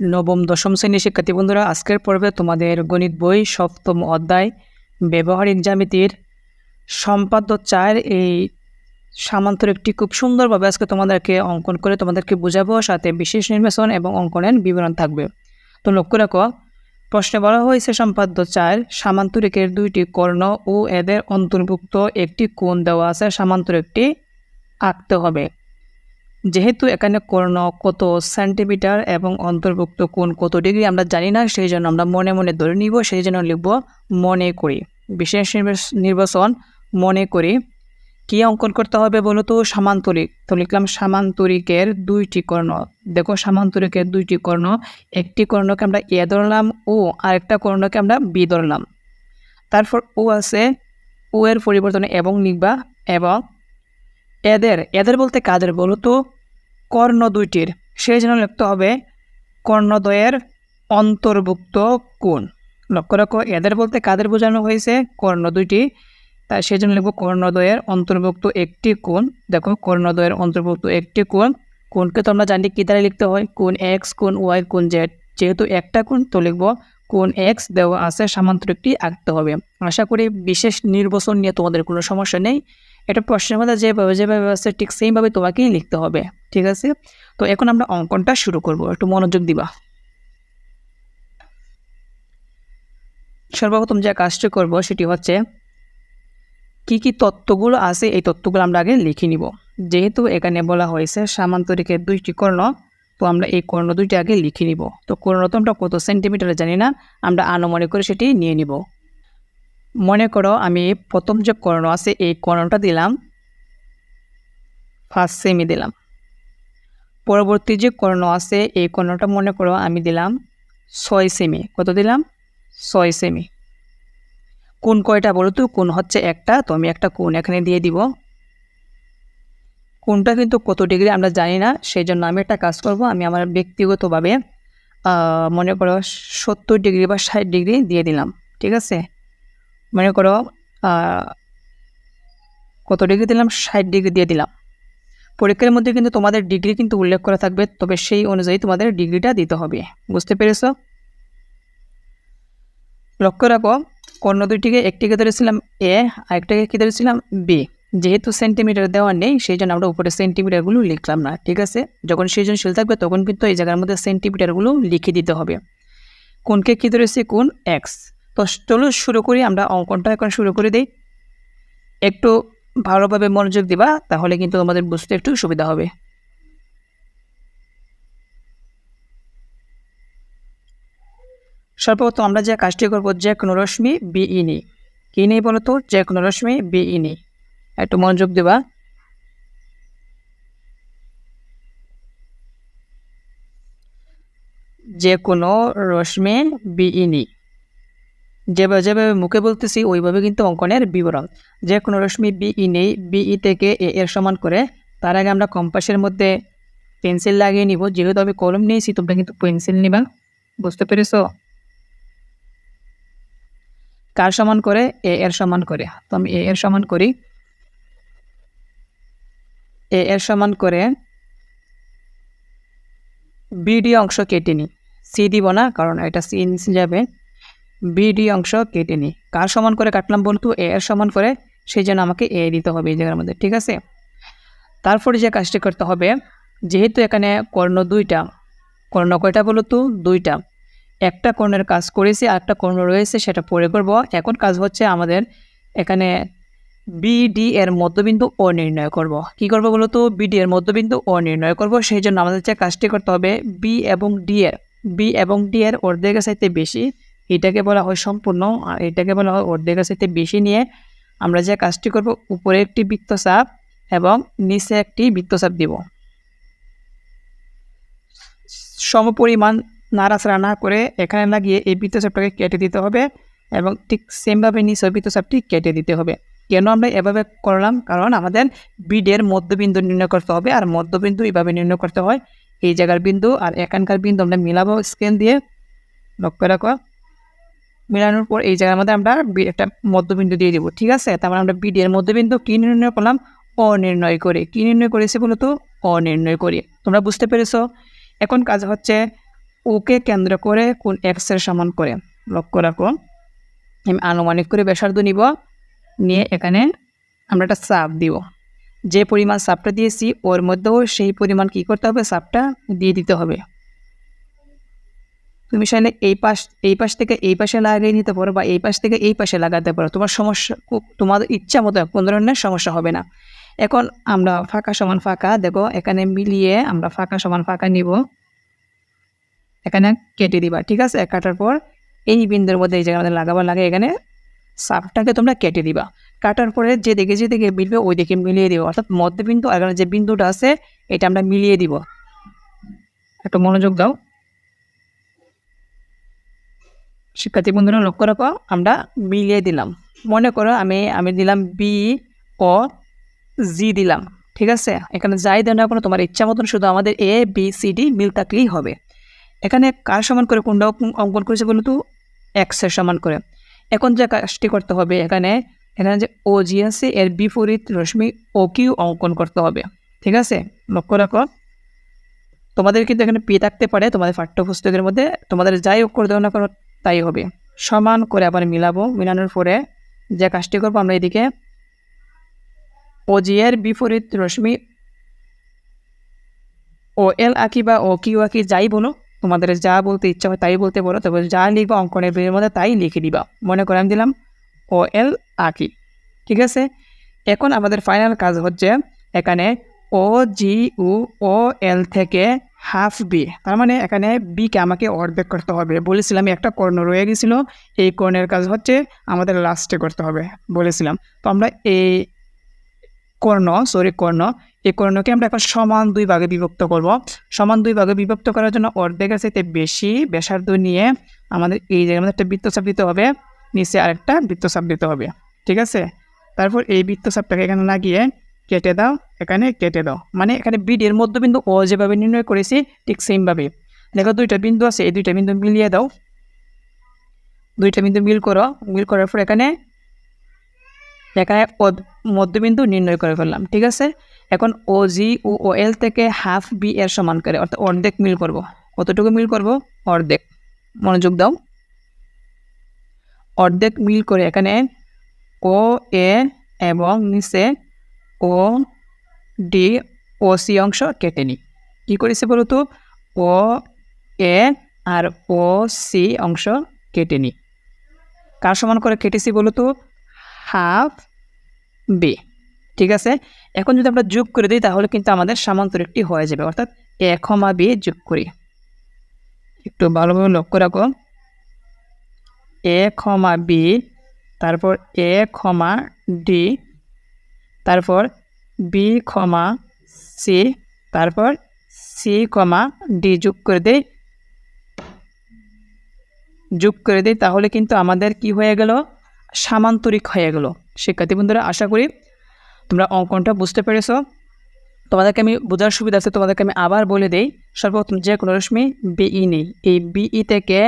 নবম, দশম শ্রেণির শিক্ষার্থী বন্ধুরা, আজকের পর্বে তোমাদের গণিত বই সপ্তম অধ্যায় ব্যবহারিক জ্যামিতির সম্পাদ্য চায়ের এই সামান্তর একটি খুব সুন্দরভাবে আজকে তোমাদেরকে অঙ্কন করে তোমাদেরকে বোঝাবো, সাথে বিশেষ নির্বাচন এবং অঙ্কনের বিবরণ থাকবে। তো লক্ষ্য রাখো, প্রশ্নে বলা হয়েছে সম্পাদ্য চায়ের সামান্তরিকের দুইটি কর্ণ ও এদের অন্তর্ভুক্ত একটি কোণ দেওয়া আছে সামান্তরিকটি আঁকতে হবে। যেহেতু এখানে কর্ণ কত সেন্টিমিটার এবং অন্তর্ভুক্ত কোণ কত ডিগ্রি আমরা জানি না, সেই জন্য আমরা মনে মনে ধরে নিব, সেই জন্য লিখব মনে করি। বিশেষ নির্বাচ- নির্বাচন মনে করি। কি অঙ্কন করতে হবে বলো তো? সামান্তরিক। তো লিখলাম সামান্তরিকের দুইটি কর্ণ। দেখো সামান্তরিকের দুইটি কর্ণ। একটি কর্ণকে আমরা এ ধরলাম, ও, আরেকটা কর্ণকে আমরা বি ধরলাম। তারপর ও আছে, ও এর পরিবর্তনে এবং লিখবা, এবং এদের এদের বলতে কাদের বলো তো? কর্ণ দুইটির সেই জন্য লিখতে হবে কর্ণদ্বয়ের অন্তর্ভুক্ত কোণ। লক্ষ্য রাখো, এদের বলতে কাদের বোঝানো হয়েছে? কর্ণ দুইটি তাই সেই জন্য লিখব কর্ণদ্বয়ের অন্তর্ভুক্ত একটি কোণ। দেখো, কর্ণদ্বয়ের অন্তর্ভুক্ত একটি কোণ। কোণকে তো আমরা জানি কী দ্বারা লিখতে হয়? কোন এক্স কোন ওয়াই কোন জেড যেহেতু একটা কোণ, তো লিখব কোন এক্স দেওয়া আছে, সামান্তরিকটি আঁকতে হবে। আশা করি বিশেষ নির্বাচন নিয়ে তোমাদের কোনো সমস্যা নেই। এটা প্রশ্নের মধ্যে যেভাবে যেভাবে আছে, ঠিক সেইভাবে তোমাকেই লিখতে হবে, ঠিক আছে? তো এখন আমরা অঙ্কনটা শুরু করব, একটু মনোযোগ দিবা। সর্বপ্রথম যে কাজটি করব সেটি হচ্ছে, কি কি তত্ত্বগুলো আছে, এই তত্ত্বগুলো আমরা আগে লিখে নিব। যেহেতু এখানে বলা হয়েছে সামান্তরিকের দুইটি কর্ণ, তো আমরা এই কর্ণ দুইটি আগে লিখে নিব। তো কর্ণ তো আমরা কত সেন্টিমিটার জানি না, আমরা আনুমানিক করে সেটি নিয়ে নিব। মনে করো আমি প্রথম যে কর্ণ আছে, এই কর্ণটা দিলাম ফার্স্ট সেমি দিলাম। পরবর্তী যে কর্ণ আছে, এই কর্ণটা মনে করো আমি দিলাম ছয় সেমি কত দিলাম? ছয় সেমি কোন কয়টা বলো তো? কোন হচ্ছে একটা, তো আমি একটা কোন এখানে দিয়ে দিব। কোনটা কিন্তু কত ডিগ্রি আমরা জানি না সেই জন্য আমি একটা কাজ করব, আমি আমার ব্যক্তিগতভাবে মনে করো সত্তর ডিগ্রি বা ষাট ডিগ্রি দিয়ে দিলাম, ঠিক আছে? মনে করো কত ডিগ্রি দিলাম? ষাট ডিগ্রি দিয়ে দিলাম। পরীক্ষার মধ্যে কিন্তু তোমাদের ডিগ্রি কিন্তু উল্লেখ করা থাকবে, তবে সেই অনুযায়ী তোমাদের ডিগ্রিটা দিতে হবে। বুঝতে পেরেছ? লক্ষ্য রাখো, কর্ণ দুইটিকে, একটিকে ধরেছিলাম এ আরেকটাকে কী ধরেছিলাম বি যেহেতু সেন্টিমিটার দেওয়া নেই সেই জন্য আমরা উপরে সেন্টিমিটারগুলো লিখলাম না, ঠিক আছে? যখন সৃজনশীল থাকবে, তখন কিন্তু এই জায়গার মধ্যে সেন্টিমিটারগুলো লিখে দিতে হবে। কোনকে কী ধরেছি? কোন? এক্স তো চলো শুরু করি, আমরা অঙ্কনটা এখন শুরু করে দিই। একটু ভালোভাবে মনোযোগ দিবা, তাহলে কিন্তু আমাদের বুঝতে একটু সুবিধা হবে। সর্বপ্রথম আমরা যে কাজটি করব, যে কোনো রশ্মি বিই নিই কী নেই বলো তো? যে কোনো রশ্মি বিই নিই একটু মনোযোগ দিবা। যে কোনো রশ্মি বিই নিই যেভাবে যেভাবে মুখে বলতেছি, ওইভাবে কিন্তু অঙ্কনের বিবরণ। যে কোনো রশ্মি বিই নেই বিই থেকে এ এর সমান করে, তার আগে আমরা কম্পাসের মধ্যে পেন্সিল লাগিয়ে নিব। যেহেতু আমি কলম নিয়েছি, তোমরা কিন্তু পেন্সিল নিবা। বুঝতে পেরেছ? কার সমান করে? এ এর সমান করে। তো আমি এ এর সমান করি। এ এর সমান করে বিডি অংশ কেটে নিই। সি দিব না, কারণ এটা সি যাবে। বিডি অংশ কেটে নিই কার সমান করে কাটলাম বলতো? এ এর সমান করে সেই জন্য আমাকে এ দিতে হবে এই জায়গার মধ্যে, ঠিক আছে? তারপরে যে কাজটি করতে হবে, যেহেতু এখানে কর্ণ দুইটা, কর্ণ কয়টা বলতো? দুইটা। একটা কর্ণের কাজ করেছি আর একটা কর্ণ রয়েছে, সেটা পরে করব। এখন কাজ হচ্ছে আমাদের এখানে বিডি এর মধ্যবিন্দু ও নির্ণয় করব। কি করব বলতো? বিডি এর মধ্যবিন্দু ও নির্ণয় করব, সেই জন্য আমাদের যে কাজটি করতে হবে, বি এবং ডি এর, বি এবং ডি এর অর্ধেকের চাইতে বেশি এটাকে বলা হয় সম্পূর্ণ, আর এটাকে বলা হয় অর্ধেকের চাইতে বেশি নিয়ে আমরা যে কাজটি করব, উপরে একটি বৃত্তচাপ এবং নিচে একটি বৃত্তচাপ দিব। সমপরিমাণ নাড়াচাড়া না করে এখানে লাগিয়ে এই বৃত্তচাপটাকে কেটে দিতে হবে এবং ঠিক সেমভাবে নিচে বৃত্তচাপটি কেটে দিতে হবে। কেন আমরা এভাবে করলাম? কারণ আমাদের বিডের মধ্যবিন্দু নির্ণয় করতে হবে, আর মধ্যবিন্দু এইভাবে নির্ণয় করতে হয়। এই জায়গার বিন্দু আর এখানকার বিন্দু আমরা মিলাবো স্কেল দিয়ে। লক্ষ্য রাখো। মিলানোর পর এই জায়গার মধ্যে আমরা বি- একটা মধ্যবিন্দু দিয়ে দিব, ঠিক আছে? তারপর আমরা বিডি এর মধ্যবিন্দু কি নির্ণয় করলাম? অনির্ণয় করে। কি নির্ণয় করেছি বলতো? অনির্ণয় করে। তোমরা বুঝতে পেরেছ? এখন কাজ হচ্ছে ওকে কেন্দ্র করে কোন এক্সের সমান করে। লক্ষ্য রাখো। আমি আনুমানিক করে ব্যাসার্ধ নিব। নিয়ে এখানে আমরা একটা সাপ দিব। যে পরিমাণ সাপটা দিয়েছি, ওর মধ্যেও সেই পরিমাণ কি করতে হবে? সাপটা দিয়ে দিতে হবে। তুমি চাইলে এই পাশ এই পাশ থেকে এই পাশে লাগিয়ে নিতে পারো বা এই পাশ থেকে এই পাশে লাগাতে পারো। তোমার সমস্যা তোমাদের ইচ্ছা মতো কোনো ধরনের সমস্যা হবে না। এখন আমরা ফাঁকা সমান ফাঁকা, দেখো এখানে মিলিয়ে আমরা ফাঁকা সমান ফাঁকা নিব। এখানে কেটে দিবা, ঠিক আছে? কাটার পর এই বিন্দুর মধ্যে এই জায়গায় আমাদের লাগাবার লাগে, এখানে সাপটাকে তোমরা কেটে দিবা। কাটার পরে যে দিকে যে দিকে মিলবে ওই দিকে মিলিয়ে দিব। অর্থাৎ মধ্যবিন্দু, এখানে যে বিন্দুটা আছে, এটা আমরা মিলিয়ে দিব। একটু মনোযোগ দাও। শিক্ষার্থী বন্ধুরা লক্ষ্য রাখো, আমরা মিলিয়ে দিলাম। মনে করো আমি আমি দিলাম বি ও জি দিলাম, ঠিক আছে? এখানে যাই দেওয়া না কোনো তোমার ইচ্ছা মতন, শুধু আমাদের এ বি সি ডি মিল থাকলেই হবে। এখানে কার সমান করে কোনটা অঙ্কন করেছে বলুন তো? এক্সের সমান করে। এখন যে কাজটি করতে হবে, এখানে এখানে যে ও জি আছে, এর বিপরীত রশ্মি ও কিউ অঙ্কন করতে হবে, ঠিক আছে? লক্ষ্য রাখো। তোমাদের কিন্তু এখানে পি থাকতে পারে, তোমাদের পাঠ্যপুস্তকের মধ্যে, তোমাদের যাই অক্ষর দেওয়া না করো তাই হবে। সমান করে আবার মিলাবো। মিলানোর পরে যে কাজটি করব আমরা এদিকে ও জি এর বিপরীত রশ্মি ও এল আঁকি বা ও কিউ আঁকি যাই বলো, তোমাদের যা বলতে ইচ্ছা হয় তাই বলতে বলো তবে যা লিখব অঙ্কনের বইয়ের মধ্যে তাই লিখে দিবা। মনে করে আমি দিলাম ও এল আঁকি। ঠিক আছে? এখন আমাদের ফাইনাল কাজ হচ্ছে এখানে ও জি ও এল থেকে হাফ বি তার মানে এখানে বিকে আমাকে অর্ধেক করতে হবে। বলেছিলাম একটা কর্ণ রয়ে গেছিল, এই কর্ণের কাজ হচ্ছে আমাদের লাস্টে করতে হবে, বলেছিলাম। তো আমরা এই কর্ণ সরি কর্ণ, এই কর্ণকে আমরা এখন সমান দুই ভাগে বিভক্ত করব। সমান দুই ভাগে বিভক্ত করার জন্য অর্ধেকের চাইতে বেশি ব্যাসার্ধ নিয়ে আমাদের এই জায়গার মধ্যে একটা বৃত্তচাপ দিতে হবে, নিচে আরেকটা বৃত্তচাপ দিতে হবে, ঠিক আছে? তারপর এই বৃত্তচাপটাকে এখানে লাগিয়ে কেটে দাও, এখানে কেটে দাও। মানে এখানে বিডির মধ্যবিন্দু ও যেভাবে নির্ণয় করেছি, ঠিক সেমভাবে দেখো দুইটা বিন্দু আছে, এই দুইটা বিন্দু মিলিয়ে দাও। দুইটা বিন্দু মিল করো, মিল করার পর এখানে এখানে মধ্যবিন্দু নির্ণয় করে ফেললাম, ঠিক আছে? এখন ও জি ও ও এল থেকে হাফ বি এর সমান করে, অর্থাৎ অর্ধেক মিল করব। কতটুকু মিল করব? অর্ধেক। মনোযোগ দাও। অর্ধেক মিল করে এখানে ও, এ এবং নিচে ও, ডি, ও, সি অংশ কেটে নিই। কী করেছে বলো তো ও, এ আর ও, সি অংশ কেটে নিই। কার সমান করে কেটেছি বলো তো হাফ বি। ঠিক আছে? এখন যদি আমরা যোগ করে দিই, তাহলে কিন্তু আমাদের সামান্তরিকটি হয়ে যাবে। অর্থাৎ এ ক্ষমা বি যোগ করি। একটু ভালোভাবে লক্ষ্য রাখো। এ ক্ষমা বি, তারপর এ ক্ষমা ডি তারপর বি ক্ষমা সি তারপর সি ক্ষমা ডি যোগ করে দেই। যোগ করে দিই, তাহলে কিন্তু আমাদের কি হয়ে গেল? সামান্তরিক হয়ে গেল। শিক্ষার্থী বন্ধুরা, আশা করি তোমরা অঙ্কনটা বুঝতে পেরেছ। তোমাদেরকে আমি বোঝার সুবিধা আছে, তোমাদেরকে আমি আবার বলে দেই, সর্বপ্রথম যে কোনো রশ্মি বিই নেই। এই বিই থেকে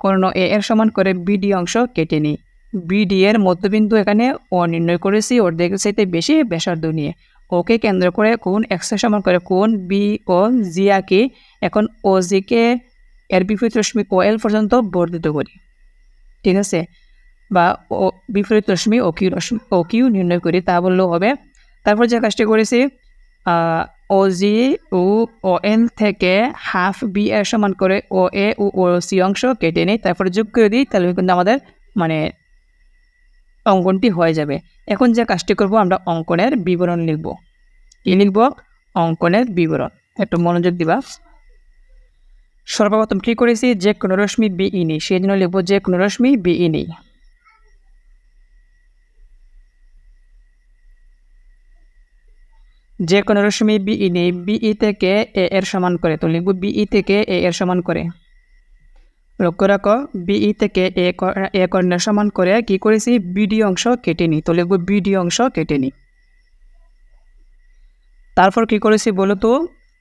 কর্ণ এ এর সমান করে বিডি অংশ কেটে নিই। বিডি এর মধ্যবিন্দু এখানে ও নির্ণয় করেছি, অর্ধেকের চাইতে বেশি ব্যাসার্ধ নিয়ে। ওকে কেন্দ্র করে কোন এক্স সমান করে? কোন বি ও জি আঁকি এখন ও জিকে এর বিপরীত রশ্মি ও এল পর্যন্ত বর্ধিত করি। ঠিক আছে? বা ও বিপরীত রশ্মি ও কিউ রশ্মি ও কিউ নির্ণয় করি, তা বললেও হবে। তারপর যে কাজটি করেছি ও জি ও ও এল থেকে হাফ বি এর সমান করে ও এ ও ও সি অংশ কেটে নিই, তারপরে যোগ করে দিই, তাহলে কিন্তু আমাদের মানে অঙ্কনটি হয়ে যাবে। এখন যে কাজটি করব, আমরা অঙ্কনের বিবরণ লিখব। কি লিখব? অঙ্কনের বিবরণ। একটু মনোযোগ দিবা। সর্বপ্রথম কী করেছি? যে কোনো রশ্মি বি ই নেই সেই জন্য লিখব যে কোনো রশ্মি বি ই নেই যে কোনো রশ্মি বিই নেই বিই থেকে এ এর সমান করে। তো লিখব বিই থেকে এ এর সমান করে। লক্ষ্য রাখো বিই থেকে এ কর্ণের সমান করে কি করেছি বিডি অংশ কেটে নিই তো লিখব বিডি অংশ কেটে নিই তারপর কি করেছি বলো তো?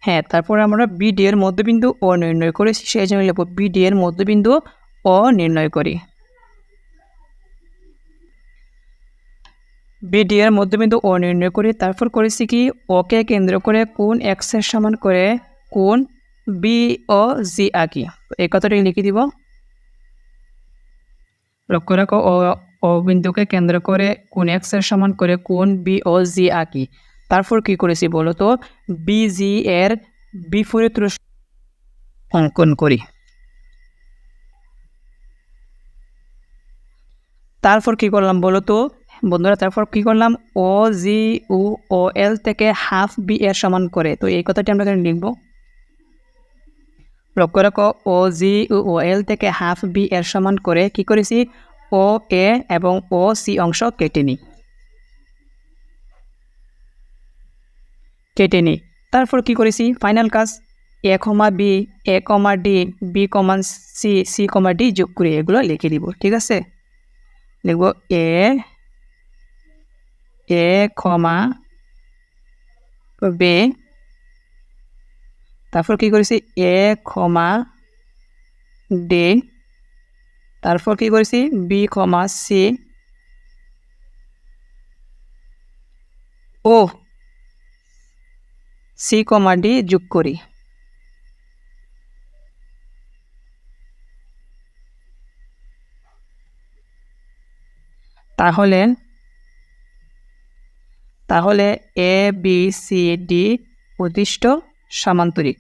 হ্যাঁ তারপর আমরা বিডি এর মধ্যবিন্দু ও নির্ণয় করেছি সেই জন্য লিখব বিডি এর মধ্যবিন্দু ও নির্ণয় করি বিডি এর মধ্যবিন্দু ও নির্ণয় করি তারপর করেছি কি? ওকে কেন্দ্র করে কোন এক্সের সমান করে কোন বি ও জি আঁকি। এই কথাটি লিখে দিব। লক্ষ্য রাখো ও বিন্দুকে কেন্দ্র করে কোন এক্সের সমান করে কোন বি ও জি আঁকি। তারপর কি করেছি বলো তো? বি জি এর বিপরীত অঙ্কন করি। তারপর কি করলাম বলো তো? বন্ধুরা, তারপর কি করলাম? ও জি ও এল থেকে হাফ বি এর সমান করে। তো এই কথাটি আমরা লিখব। লক্ষ্য রাখো ও জি ও এল থেকে হাফ বি এর সমান করে কি করেছি ও এ এবং ও সি অংশ কেটে নিই কেটে নিই তারপর কি করেছি ফাইনাল কাজ A comma B, A comma D, B comma C C comma D যোগ করে এগুলো লিখে দিব। ঠিক আছে? লিখব এ এ কমা বে তারপর কি করেছি? এ কমা ডে তারপর কি করেছি? B comma C. ও। সি কমা ডি যোগ করি। তাহলে তাহলে এ, বি, সি, ডি উদ্দিষ্ট সামান্তরিক।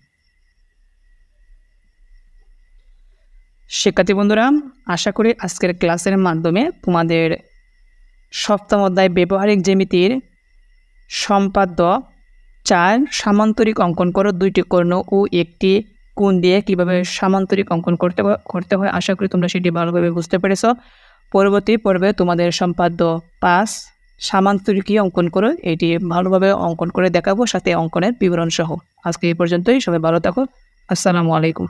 শিক্ষার্থী বন্ধুরা, আশা করি আজকের ক্লাসের মাধ্যমে তোমাদের সপ্তম অধ্যায় ব্যবহারিক জ্যামিতির সম্পাদ্য চার সামান্তরিক অঙ্কন করো, দুইটি কর্ণ ও একটি কোণ দিয়ে কীভাবে সামান্তরিক অঙ্কন করতে করতে হয়, আশা করি তোমরা সেটি ভালোভাবে বুঝতে পেরেছ। পরবর্তী পর্বে তোমাদের সম্পাদ্য পাঁচ সামান্তরিকই অঙ্কন করে এটি ভালোভাবে অঙ্কন করে দেখাবো, সাথে অঙ্কনের বিবরণ সহ। আজকে এই পর্যন্তই। সবাই ভালো থাকো আসসালামু আলাইকুম।